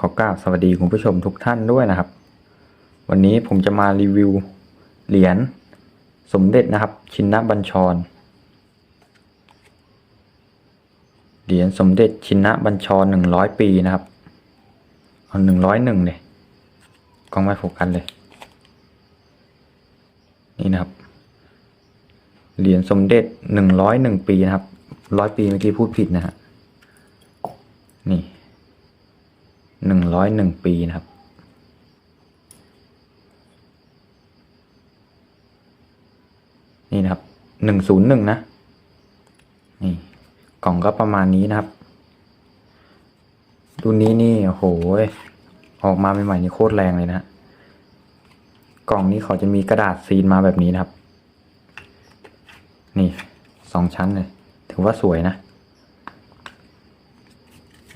ขอกราบสวัสดีคุณผู้ชมทุกท่านด้วยนะครับ วันนี้ผมจะมารีวิวเหรียญสมเด็จนะครับ ชินบัญชร เหรียญสมเด็จชินบัญชรหนึ่งร้อยปีนะครับเอาหนึ่งร้อยหนึ่งเลยกล้องไม่โฟกัสเลย นี่นะครับ เหรียญสมเด็จหนึ่งร้อยหนึ่งปีนะครับร้อยปีเมื่อกี้พูดผิดนะฮะนี่ หนึ่งร้อยหนึ่งปีนะครับ นี่นะครับหนึ่งศูนย์หนึ่งนะ นี่ กล่องก็ประมาณนี้นะครับรุ่นนี้นี่โอ้โหออกมาใหม่ๆนี่โคตรแรงเลยนะฮะกล่องนี้เขาจะมีกระดาษซีนมาแบบนี้นะครับ นี่สองชั้นเลย ถือว่าสวยนะ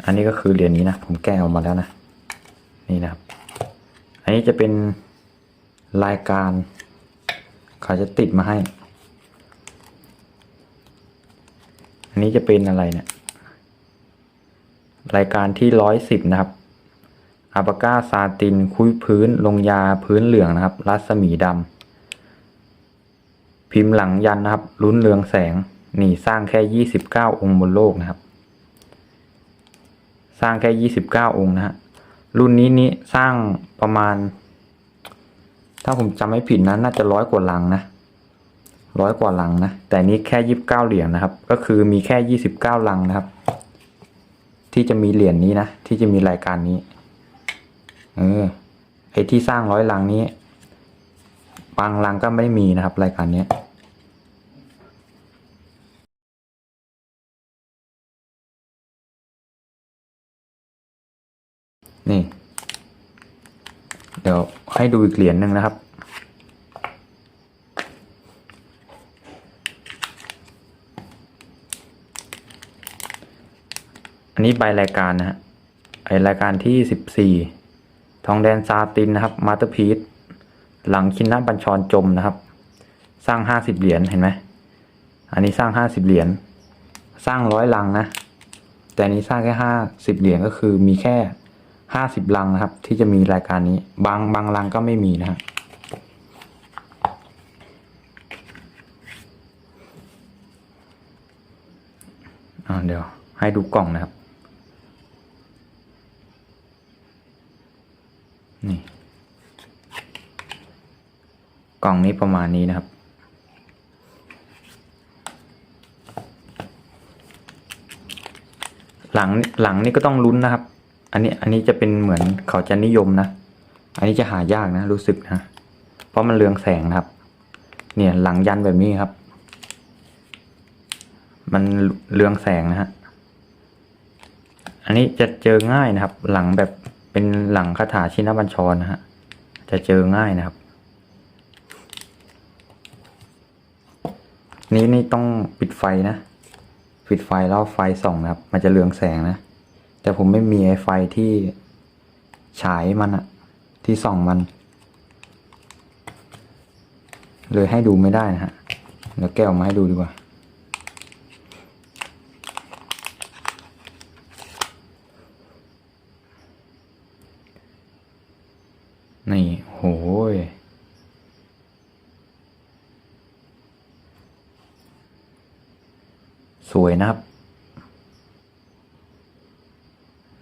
อันนี้ก็คือเหรียญนี้นะ ผมแกะออกมาแล้วนะ นี่นะครับ อันนี้จะเป็นรายการเขาจะติดมาให้ อันนี้จะเป็นอะไรเนี่ย รายการที่ร้อยสิบนะครับอาปาก้าซาติน คุยพื้น ลงยาพื้นเหลืองนะครับ รัศมีดำ พิมพ์หลังยันนะครับ ลุ้นเรืองแสง นี่สร้างแค่ยี่สิบเก้าองค์บนโลกนะครับ สร้างแค่ยี่สิบเก้าองค์นะฮะรุ่นนี้นี้สร้างประมาณ ถ้าผมจำไม่ผิดนะน่าจะร้อยกว่าลังนะร้อยกว่าลังนะ แต่นี้แค่ยี่สิบเก้าเหรียญนะครับ ก็คือมีแค่ยี่สิบเก้าลังนะครับ ที่จะมีเหรียญนี้นะ ที่จะมีรายการนี้ เออไอที่สร้างร้อยลังนี้ บางลังก็ไม่มีนะครับ รายการเนี้ย นี่ เดี๋ยวให้ดูอีกเหรียญหนึ่งนะครับ อันนี้ใบรายการนะฮะไอรายการที่สิบสี่ทองแดนซาตินนะครับมาเตอร์พีซหลังชินนาบัญชรจมนะครับ สร้างห้าสิบเหรียญเห็นไหมอันนี้สร้างห้าสิบเหรียญสร้างร้อยลังนะ แต่อันนี้สร้างแค่ห้าสิบเหรียญก็คือมีแค่ ห้าสิบลังนะครับ ที่จะมีรายการนี้ บางบางลังก็ไม่มีนะฮะเดี๋ยวให้ดูกล่องนะครับ นี่ กล่องนี้ประมาณนี้นะครับ หลังหลังนี่ก็ต้องลุ้นนะครับ อันนี้อันนี้จะเป็นเหมือนเขาจะนิยมนะ อันนี้จะหายากนะ รู้สึกนะ เพราะมันเรืองแสงนะครับ เนี่ยหลังยันแบบนี้ครับ มันเรืองแสงนะฮะ อันนี้จะเจอง่ายนะครับ หลังแบบเป็นหลังคาถาชินบัญชรนะฮะ จะเจอง่ายนะครับ นี้นี่ต้องปิดไฟนะ ปิดไฟแล้วไฟส่องนะครับ มันจะเรืองแสงนะ แต่ผมไม่มีไอไฟที่ฉายมันอะที่ส่องมัน เลยให้ดูไม่ได้นะฮะเดี๋ยวแก้วมาให้ดูดีกว่า นี่โหยสวยนะครับ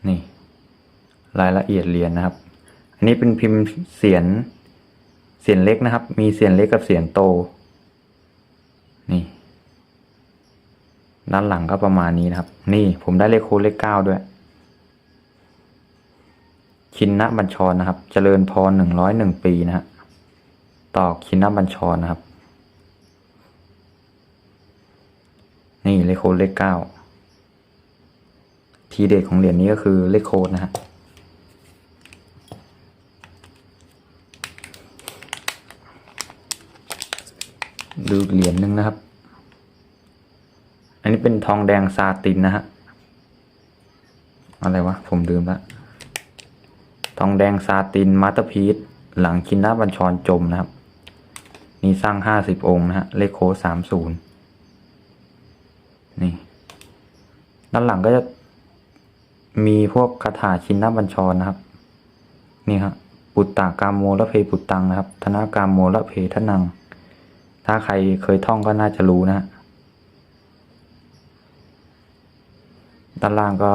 นี่ รายละเอียดเหรียญนะครับ อันนี้เป็นพิมพ์เสียนเสียนเล็กนะครับ มีเสียนเล็กกับเสียนโต นี่ ด้านหลังก็ประมาณนี้นะครับ นี่ผมได้เลขโค้ดเลขเก้าด้วย ชินนะบัญชรนะครับ เจริญพรหนึ่งร้อยหนึ่งปีนะฮะ ตอกชินนะบัญชรนะครับ นี่เลขโค้ดเลขเก้าทีเด็ดของเหรียญนี้ก็คือเลขโค้ดนะฮะ ดูเหรียญหนึ่งนะครับ อันนี้เป็นทองแดงซาตินนะฮะ อะไรวะ ผมลืมละ ทองแดงซาตินมาสเตอร์พีซหลังคินนาบัญชรจมนะครับ นี่สร้างห้าสิบองค์นะฮะ เลขโค้ดสามศูนย์นี่ ด้านหลังก็จะมีพวกคาถาชินนบัญชรนะครับ นี่ครับปุตตากามโมละเพปุตตังนะครับ ธนากามโมละเพทนัง ถ้าใครเคยท่องก็น่าจะรู้นะฮะด้านล่างก็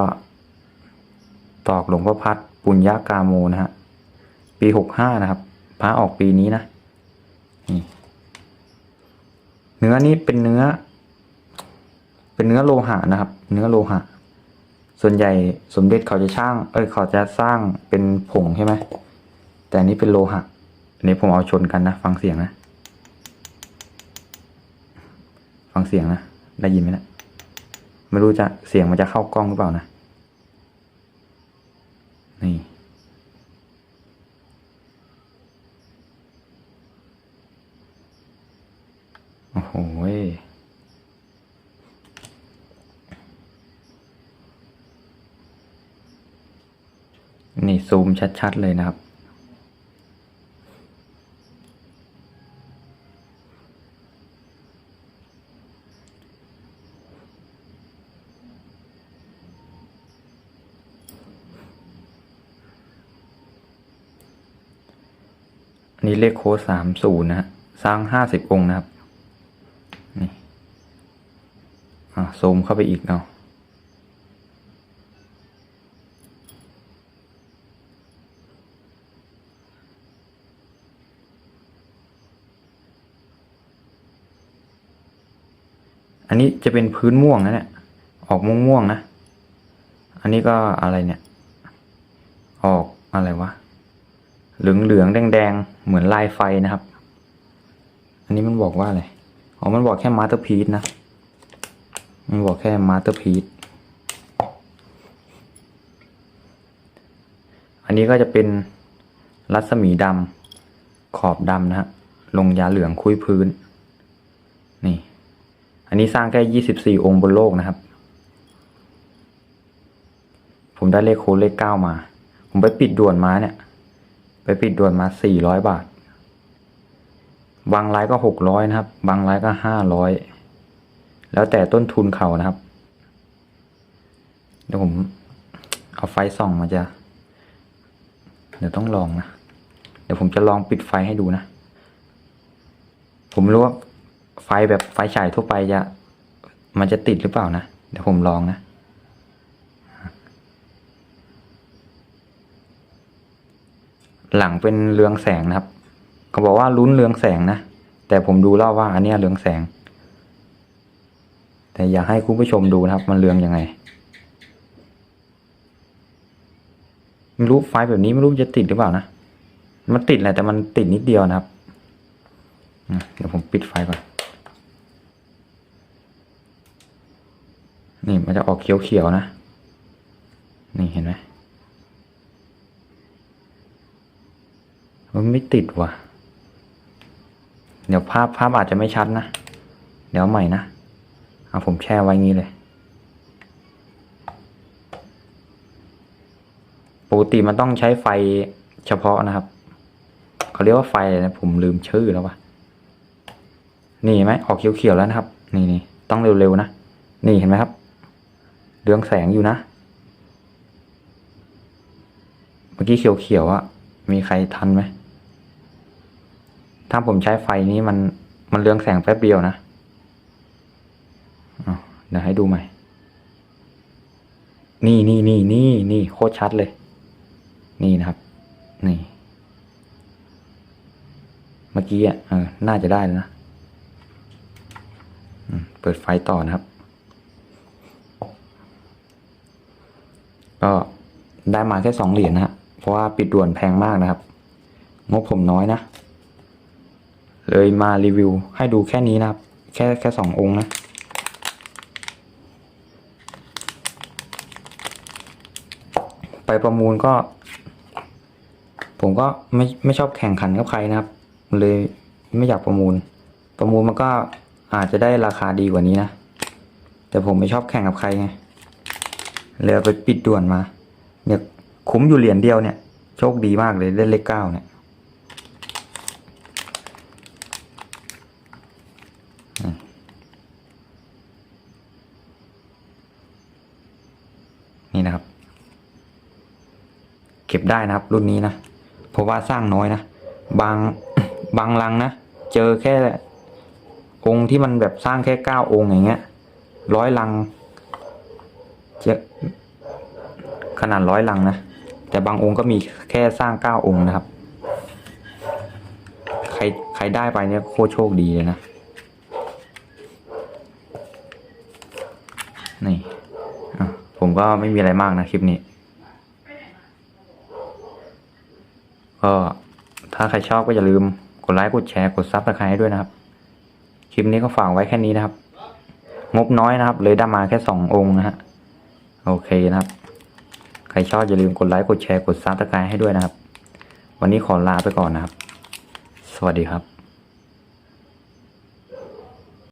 ตอกหลวงพ่อพัดปุญญากาโมนะฮะ ปีหกห้านะครับ พระออกปีนี้นะ เนื้อนี้เป็นเนื้อ เป็นเนื้อโลหะนะครับ เนื้อโลหะ ส่วนใหญ่สมเด็จเขาจะช่าง เอ้ยเขาจะสร้างเป็นผงใช่ไหม แต่นนี้เป็นโลหะอันนี้ผมเอาชนกันนะ ฟังเสียงนะ ฟังเสียงนะ ได้ยินไหมนะ ไม่รู้จะเสียงมันจะเข้ากล้องหรือเปล่านะ นี่โอ้โหนี่ซูมชัด ๆ เลยนะครับ อันนี้เลขโค้ดสามศูนย์นะฮะสร้างห้าสิบองค์นะครับ นี่ อ่าซูมเข้าไปอีกเนาะอันนี้จะเป็นพื้นม่วงนะเนี่ย ออกม่วงม่วงๆนะ อันนี้ก็อะไรเนี่ย ออกอะไรวะ เหลืองเหลืองแดงแดงเหมือนลายไฟนะครับ อันนี้มันบอกว่าอะไร อ๋อ มันบอกแค่มาสเตอร์พีซนะ มันบอกแค่มาสเตอร์พีซอันนี้ก็จะเป็นรัศมีดำขอบดำนะฮะ ลงยาเหลืองคุยพื้น นี่ อันนี้สร้างแค่ยี่สิบสี่องค์บนโลกนะครับ ผมได้เลขโค้ดเลขเก้ามา ผมไปปิดด่วนมาเนี่ย ไปปิดด่วนมาสี่ร้อยบาท บางรายก็หกร้อยนะครับ บางรายก็ห้าร้อยแล้วแต่ต้นทุนเขานะครับ เดี๋ยวผมเอาไฟส่องมาจะ เดี๋ยวต้องลองนะ เดี๋ยวผมจะลองปิดไฟให้ดูนะ ผมรู้ว่าไฟแบบไฟฉายทั่วไปจะ มันจะติดหรือเปล่านะ เดี๋ยวผมลองนะ หลังเป็นเรืองแสงนะครับเขาบอกว่าลุ้นเรืองแสงนะ แต่ผมดูแล้วว่าอันนี้เรืองแสง แต่อยากให้คุณผู้ชมดูนะครับ มันเรืองยังไงไม่รู้ไฟแบบนี้ไม่รู้จะติดหรือเปล่านะ มันติดแหละแต่มันติดนิดเดียวนะครับ เดี๋ยวผมปิดไฟก่อน นี่มันจะออกเขียวๆนะ นี่เห็นไหม มันไม่ติดว่ะ เดี๋ยวภาพภาพอาจจะไม่ชัดนะ เดี๋ยวใหม่นะ เอาผมแช่ไว้งี้เลย ปกติมันต้องใช้ไฟเฉพาะนะครับ เขาเรียกว่าไฟอะไรนะ ผมลืมชื่อแล้วว่ะ นี่เห็นไหมออกเขียวๆแล้วนะครับ นี่นี่ต้องเร็วๆนะ นี่เห็นไหมครับ เรืองแสงอยู่นะ เมื่อกี้เขียวๆอะมีใครทันไหม ถ้าผมใช้ไฟนี้มันมันเรืองแสงแป๊บเดียวนะเดี๋ยวให้ดูใหม่ นี่นี่นี่นี่นี่โคตรชัดเลย นี่นะครับ นี่ เมื่อกี้อะเออน่าจะได้แล้วนะเปิดไฟต่อนะครับ ก็ได้มาแค่สองเหรียญนะฮะเพราะว่าปิดด่วนแพงมากนะครับ งบผมน้อยนะ เลยมารีวิวให้ดูแค่นี้นะครับ แค่แค่สององค์นะไปประมูลก็ ผมก็ไม่ไม่ชอบแข่งขันกับใครนะครับ เลยไม่อยากประมูล ประมูลมันก็อาจจะได้ราคาดีกว่านี้นะ แต่ผมไม่ชอบแข่งกับใครไงเลยเไปปิดด่วนมา เนี่ยคุ้มอยู่เหรียญเดียวเนี่ย โชคดีมากเลยได้เลขเก้าเนี่ย นี่นะครับ เก็บได้นะครับ รุ่นนี้นะ เพราะว่าสร้างน้อยนะ บางบางลังนะ เจอแค่ องค์ที่มันแบบสร้างแค่เก้าองค์อย่างเงี้ยร้อยลังเจอขนาดร้อยลังนะ แต่บางองค์ก็มีแค่สร้างเก้าองค์นะครับ ใครใครได้ไปเนี่ยโคตรโชคดีเลยนะ นี่ผมก็ไม่มีอะไรมากนะคลิปนี้ ก็ถ้าใครชอบก็อย่าลืมกดไลค์กดแชร์กดซับสไครต์ด้วยนะครับ คลิปนี้ก็ฝากไว้แค่นี้นะครับ งบน้อยนะครับ เลยได้มาแค่สององค์นะฮะโอเคนะครับ ใครชอบอย่าลืมกดไลค์กดแชร์กดซับสไครต์ให้ด้วยนะครับ วันนี้ขอลาไปก่อนนะครับ สวัสดีครับ